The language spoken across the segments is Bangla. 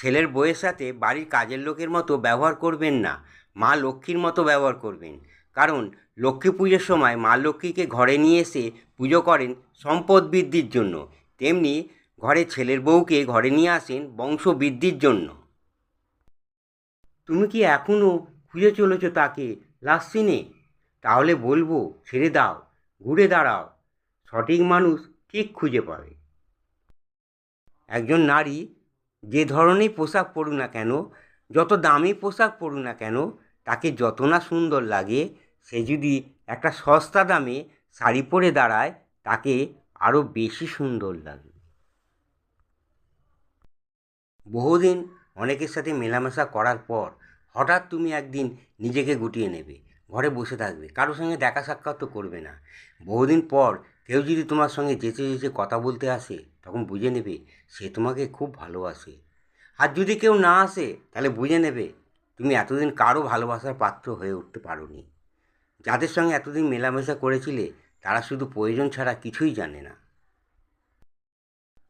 ছেলের বউয়ের সাথে বাড়ির কাজের লোকের মতো ব্যবহার করবেন না, মা লক্ষ্মীর মতো ব্যবহার করবেন। কারণ লক্ষ্মী পুজোর সময় মা লক্ষ্মীকে ঘরে নিয়ে এসে পুজো করেন সম্পদ বৃদ্ধির জন্য। তেমনি ঘরে ছেলের বউকে ঘরে নিয়ে আসেন বংশ বৃদ্ধির জন্য। তুমি কি এখনও খুঁজে চলেছ তাকে লাস্ট সিনে তাহলে বলব, ছেড়ে দাও, ঘুরে দাঁড়াও। সঠিক মানুষ ঠিক খুঁজে পাবে। একজন নারী যে ধরনের পোশাক পরুক না কেন, যত দামি পোশাক পরুক না কেন, তাকে যত না সুন্দর লাগে, সে যদি একটা সস্তা দামে শাড়ি পরে দাঁড়ায়, তাকে আরও বেশি সুন্দর লাগে বহুদিন অনেকের সাথে মেলামেশা করার পর হঠাৎ তুমি একদিন নিজেকে গুটিয়ে নেবে, ঘরে বসে থাকবে কারোর সঙ্গে দেখা সাক্ষাৎ তো করবে না। বহুদিন পর কেউ যদি তোমার সঙ্গে যেচে যেচে কথা বলতে আসে, তখন বুঝে নেবে সে তোমাকে খুব ভালোবাসে। আর যদি কেউ না আসে, তাহলে বুঝে নেবে তুমি এতদিন কারও ভালোবাসার পাত্র হয়ে উঠতে পারোনি। যাদের সঙ্গে এতদিন মেলামেশা করেছিলে, তারা শুধু প্রয়োজন ছাড়া কিছুই জানে না।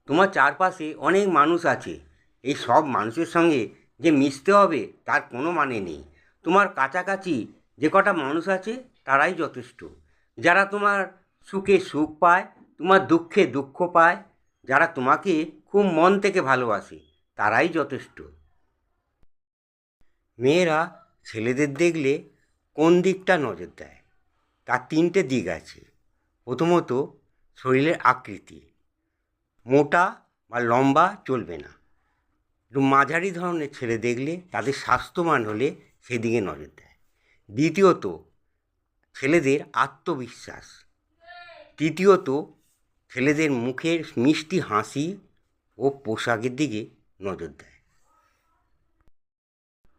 তোমার চারপাশে অনেক মানুষ আছে। এই সব মানুষের সঙ্গে যে মিশতে হবে, তার কোনো মানে নেই। তোমার কাছাকাছি যে কটা মানুষ আছে, তারাই যথেষ্ট। যারা তোমার সুখে সুখ পায়, তোমার দুঃখে দুঃখ পায়, যারা তোমাকে খুব মন থেকে ভালোবাসে, তারাই যথেষ্ট। মেয়েরা ছেলেদের দেখলে কোন দিকটা নজর দেয়? তার তিনটে দিক আছে। প্রথমত, শরীরের আকৃতি। মোটা বা লম্বা চলবে না। একটু মাঝারি ধরনের ছেলে দেখলে তাদের স্বাস্থ্যবান হলে সেদিকে নজর দেয়। দ্বিতীয়ত, ছেলেদের আত্মবিশ্বাস। তৃতীয়ত, ছেলেদের মুখের মিষ্টি হাসি ও পোশাকের দিকে নজর দেয়।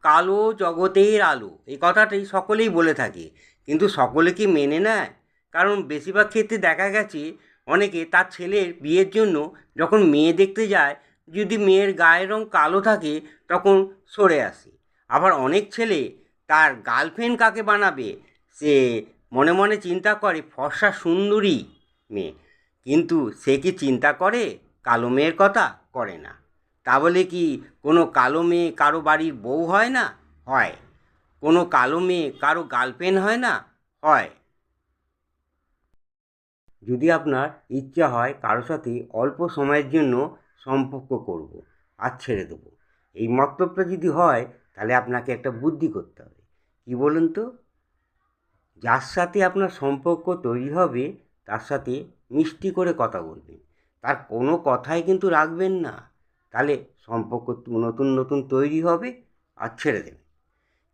কালো জগতের আলো, এই কথাটাই সকলেই বলে থাকে। কিন্তু সকলে কি মেনে নেয়? কারণ বেশিরভাগ ক্ষেত্রে দেখা গেছে, অনেকে তার ছেলের বিয়ের জন্য যখন মেয়ে দেখতে যায়, যদি মেয়ের গায়ের রং কালো থাকে, তখন সরে আসে। আবার অনেক ছেলে তার গার্লফ্রেন্ড কাকে বানাবে? সে মনে মনে চিন্তা করে, ফর্সা সুন্দরী মেয়ে। কিন্তু সে কি চিন্তা করে? কালো মেয়ের কথা করে না। তা বলে কি, কোনো কালো মেয়ে কারও বাড়ির বউ হয় না? হয়। কোনো কালো মেয়ে কারও গার্লফ্রেন্ড হয় না? হয়। যদি আপনার ইচ্ছা হয় কারোর সাথে অল্প সময়ের জন্য সম্পর্ক করব আর ছেড়ে দেবো। এই মতলবটা যদি হয়, তাহলে আপনাকে একটা বুদ্ধি করতে হবে। কী বলুন তো? যার সাথে আপনার সম্পর্ক তৈরি হবে, তার সাথে মিষ্টি করে কথা বলবেন। তার কোনো কথাই কিন্তু রাখবেন না। তাহলে সম্পর্ক নতুন নতুন তৈরি হবে আর ছেড়ে দেবেন।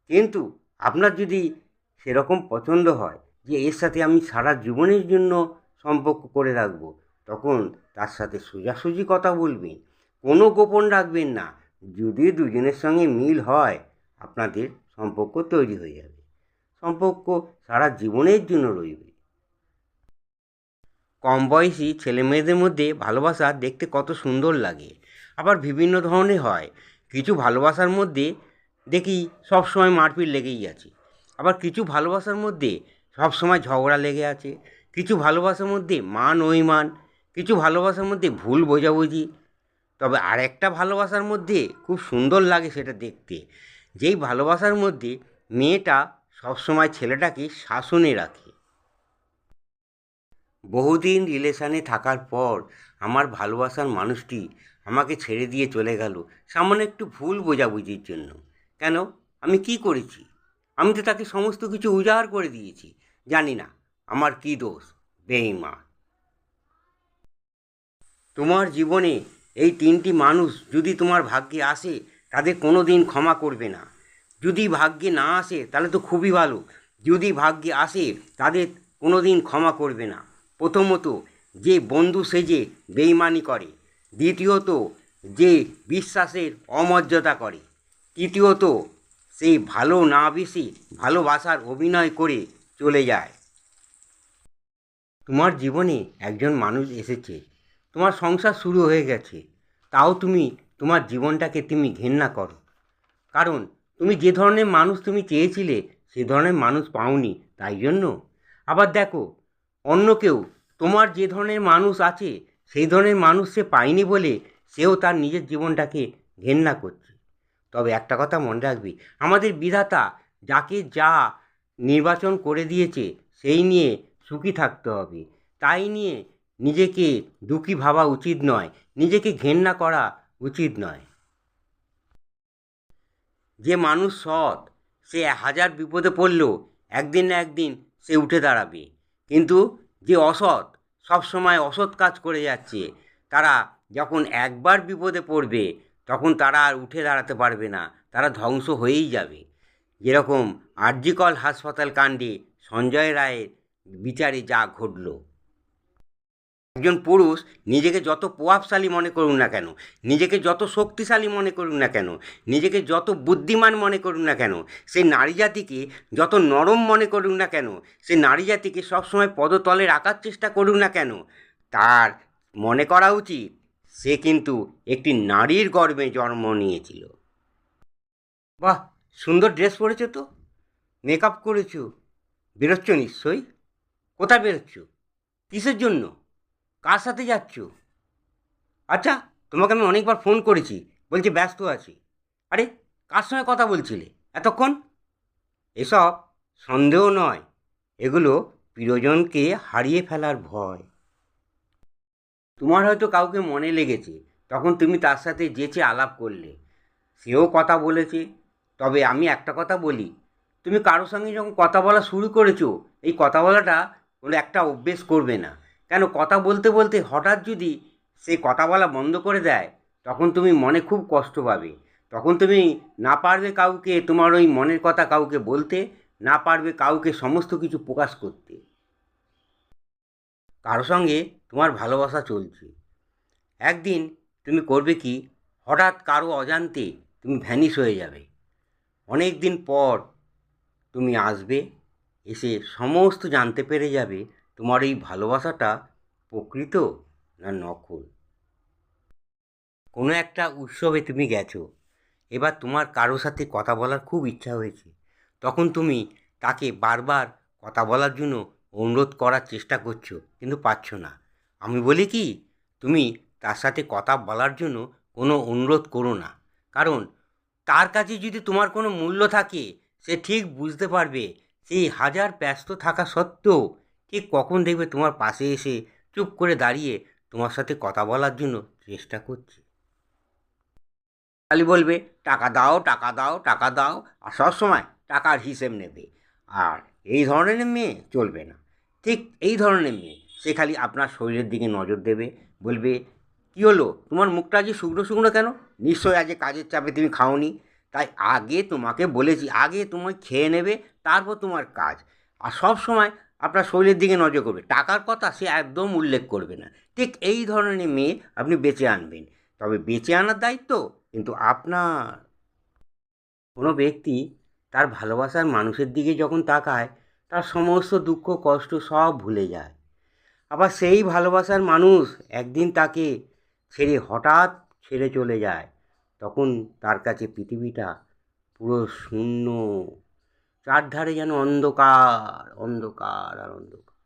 কিন্তু আপনার যদি সেরকম পছন্দ হয় যে এর সাথে আমি সারা জীবনের জন্য সম্পর্ক করে রাখব, তখন তার সাথে সোজাসুজি কথা বলবেন। কোনো গোপন রাখবেন না। যদি দুজনের সঙ্গে মিল হয়, আপনাদের সম্পর্ক তৈরি হয়ে যাবে। সম্পর্ক সারা জীবনের জন্য রইবে। কম বয়সী ছেলে মেয়েদের মধ্যে ভালোবাসা দেখতে কত সুন্দর লাগে। আবার বিভিন্ন ধরনের হয়। কিছু ভালোবাসার মধ্যে দেখি সব সময় মারপিট লেগেই আছে। আবার কিছু ভালোবাসার মধ্যে সব সময় ঝগড়া লেগে আছে। কিছু ভালোবাসার মধ্যে মান অভিমান, কিছু ভালোবাসার মধ্যে ভুল বোঝাবুঝি। তবে আরেকটা ভালোবাসার মধ্যে খুব সুন্দর লাগে সেটা দেখতে। যেই ভালোবাসার মধ্যে মেয়েটা সবসময় ছেলেটাকে শাসনে রাখে। বহুদিন রিলেশানে থাকার পর আমার ভালোবাসার মানুষটি আমাকে ছেড়ে দিয়ে চলে গেল, সামান্য একটু ভুল বোঝাবুঝির জন্য। কেন? আমি কি করেছি? আমি তো তাকে সমস্ত কিছু উজাড় করে দিয়েছি। জানি না, আমার কি দোষ? বেইমান তোমার জীবনে এই তিনটি মানুষ যদি তোমার ভাগ্যে আসে, তাদের কোনো দিন ক্ষমা করবে না। যদি ভাগ্যে না আসে, তাহলে তো খুবই ভালো। যদি ভাগ্যে আসে, তাদের কোনো দিন ক্ষমা করবে না। প্রথমত, যে বন্ধু সেজে বেইমানি করে। দ্বিতীয়ত, যে বিশ্বাসের অমর্যাদা করে। তৃতীয়ত সেই ভালো না বেশি ভালোবাসার অভিনয় করে চলে যায়। তোমার জীবনে একজন মানুষ এসেছে। তোমার সংসার শুরু হয়ে গেছে। তাও তুমি তোমার জীবনটাকে তুমি ঘেন্না করো। কারণ তুমি যে ধরনের মানুষ তুমি চেয়েছিলে, সে ধরনের মানুষ পাওনি, তাই জন্য? আবার দেখো, অন্য কেউ তোমার যে ধরনের মানুষ আছে, সেই ধরনের মানুষ সে পায়নি বলে সেও তার নিজের জীবনটাকে ঘেন্না করছে। তবে একটা কথা মনে রাখবি, আমাদের বিধাতা যাকে যা নির্বাচন করে দিয়েছে, সেই নিয়ে সুখী থাকতে হবে। তাই নিয়ে নিজেকে দুঃখী ভাবা উচিত নয়, নিজেকে ঘেন্না করা উচিত নয়। যে মানুষ সৎ, সে হাজার বিপদে পড়লেও একদিন না একদিন সে উঠে দাঁড়াবে। কিন্তু যে অসৎ সবসময় অসৎ কাজ করে যাচ্ছে। তারা যখন একবার বিপদে পড়বে, তখন তারা আর উঠে দাঁড়াতে পারবে না। তারা ধ্বংস হয়েই যাবে। যেরকম আরজিকল হাসপাতাল কাণ্ডে সঞ্জয় রায়ের বিচারে যা ঘটল। একজন পুরুষ নিজেকে যত প্রভাবশালী মনে করুন না কেন, নিজেকে যত শক্তিশালী মনে করুন না কেন, নিজেকে যত বুদ্ধিমান মনে করুন না কেন সেই নারী জাতিকে যত নরম মনে করুন না কেন, সে নারী জাতিকে সবসময় পদতলে রাখার চেষ্টা করুন না কেন, তার মনে করা উচিত সে কিন্তু একটি নারীর গর্ভে জন্ম নিয়েছিল। বাহ, সুন্দর ড্রেস পরেছো তো মেকআপ করেছ, বেরোচ্ছ নিশ্চয়ই? কোথায় বেরোচ্ছ? কিসের জন্য? কার সাথে যাচ্ছ? আচ্ছা তোমাকে আমি অনেকবার ফোন করেছি, বলছি ব্যস্ত আছি। আরে, কার সঙ্গে কথা বলছিলে? এতক্ষণ? এসব সন্দেহ নয়, এগুলো প্রিয়জনকে হারিয়ে ফেলার ভয়। তোমার হয়তো কাউকে মনে লেগেছে, তখন তুমি তার সাথে যেচে আলাপ করলে। সেও কথা বলেছে, তবে আমি একটা কথা বলি, তুমি কারোর সঙ্গে যখন কথা বলা শুরু করেছ, এই কথা বলাটা কোনো একটা অভ্যেস করবে না। কেন কথা বলতে বলতে হঠাৎ যদি সে কথা বলা বন্ধ করে দেয়, তখন তুমি মনে খুব কষ্ট পাবে। তখন তুমি না পারবে কাউকে তোমার ওই মনের কথা কাউকে বলতে, না পারবে কাউকে সমস্ত কিছু প্রকাশ করতে। কারও সঙ্গে তোমার ভালোবাসা চলছে। একদিন তুমি করবে কি, হঠাৎ কারও অজান্তে তুমি ভ্যানিশ হয়ে যাবে। অনেক দিন পর তুমি আসবে, এসে সমস্ত জানতে পেরে যাবে তোমার এই ভালোবাসাটা প্রকৃত না নকল? কোনো একটা উৎসবে তুমি গেছো, এবার তোমার কারও সাথে কথা বলার খুব ইচ্ছা হয়েছে, তখন তুমি তাকে বারবার কথা বলার জন্য অনুরোধ করার চেষ্টা করছ, কিন্তু পারছ না। আমি বলি কি, তুমি তার সাথে কথা বলার জন্য কোনো অনুরোধ করো না, কারণ তার কাছে যদি তোমার কোনো মূল্য থাকে, সে ঠিক বুঝতে পারবে সেই হাজার ব্যস্ত থাকা সত্ত্বেও ঠিক কখন দেখবে তোমার পাশে এসে চুপ করে দাঁড়িয়ে তোমার সাথে কথা বলার জন্য চেষ্টা করছে? খালি বলবে, টাকা দাও টাকা দাও টাকা দাও। আর সবসময় টাকার হিসেব নেবে। আর এই ধরনের মেয়ে চলবে না। ঠিক এই ধরনের মেয়ে, সে খালি আপনার শরীরের দিকে নজর দেবে। বলবে, কী হলো? তোমার মুখটা যে শুকনো শুকনো কেন? নিশ্চয়ই আজ কাজের চাপে তুমি খাওনি। তাই আগে তোমাকে বলেছি, আগে তোমায় খেয়ে নেবে, তারপর তোমার কাজ। আর সব সময় আপনার শরীরের দিকে নজর করবে। টাকার কথা সে একদম উল্লেখ করবে না। ঠিক এই ধরনের মেয়ে আপনি বেঁচে আনবেন। তবে বেঁচে আনার দায়িত্ব কিন্তু আপনার। কোনো ব্যক্তি তার ভালোবাসার মানুষের দিকে যখন তাকায়, তার সমস্ত দুঃখ, কষ্ট সব ভুলে যায়। আবার সেই ভালোবাসার মানুষ একদিন তাকে ছেড়ে হঠাৎ ছেড়ে চলে যায়। তখন তার কাছে পৃথিবীটা পুরো শূন্য। চারধারে যেন অন্ধকার অন্ধকার আর অন্ধকার।